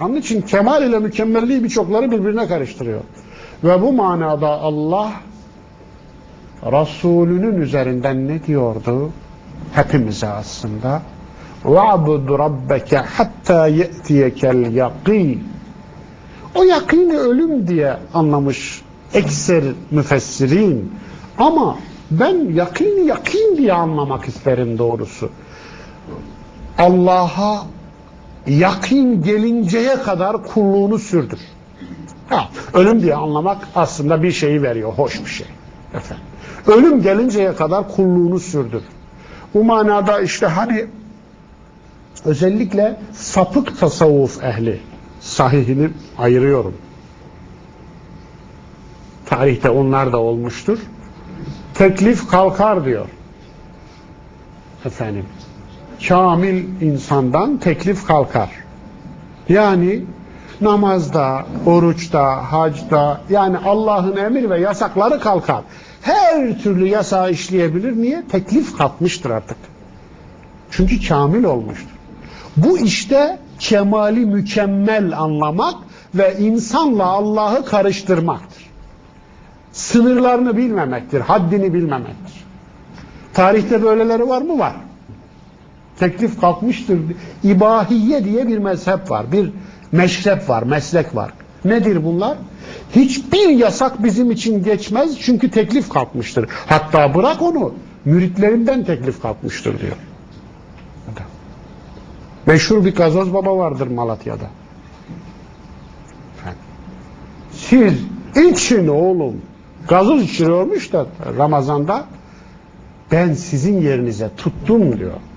Onun için kemal ile mükemmelliği birçokları birbirine karıştırıyor. Ve bu manada Allah Resulünün üzerinden ne diyordu? Hepimize aslında. وَعْبُدْ رَبَّكَ حَتَّى يَأْتِيَكَ الْيَقِينَ O yakini ölüm diye anlamış ekser müfessirin. Ama ben yakini yakin diye anlamak isterim doğrusu. Allah'a yakin gelinceye kadar kulluğunu sürdür. Ha, ölüm diye anlamak aslında bir şeyi veriyor, hoş bir şey. Efendim. Ölüm gelinceye kadar kulluğunu sürdür. Bu manada işte hani özellikle sapık tasavvuf ehli sahihini ayırıyorum. Tarihte onlar da olmuştur. Teklif kalkar diyor. Efendim. Kamil insandan teklif kalkar. Yani namazda, oruçta, hacda yani Allah'ın emir ve yasakları kalkar. Her türlü yasağı işleyebilir. Niye? Teklif kalkmıştır artık. Çünkü kamil olmuştur. Bu işte kemali mükemmel anlamak ve insanla Allah'ı karıştırmaktır. Sınırlarını bilmemektir, haddini bilmemektir. Tarihte böyleleri var mı? Var. Teklif kalkmıştır. İbahiye diye bir mezhep var, bir meşrep var, meslek var. Nedir bunlar? Hiçbir yasak bizim için geçmez çünkü teklif kalkmıştır. Hatta bırak onu, müritlerimden teklif kalkmıştır diyor. Meşhur bir gazoz baba vardır Malatya'da. Siz için oğlum. Gazoz içiriyormuş da Ramazan'da ben sizin yerinize tuttum diyormuş.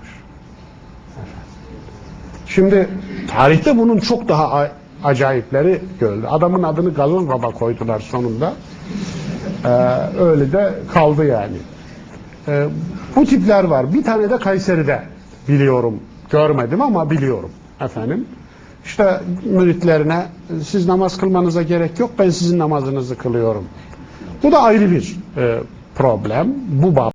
Şimdi tarihte bunun çok daha acayipleri görüldü. Adamın adını gazoz baba koydular sonunda. Ee, öyle de kaldı yani. Ee, bu tipler var. Bir tane de Kayseri'de biliyorum. Görmedim ama biliyorum efendim. İşte müritlerine siz namaz kılmanıza gerek yok ben sizin namazınızı kılıyorum. Bu da ayrı bir e, problem. Bu bab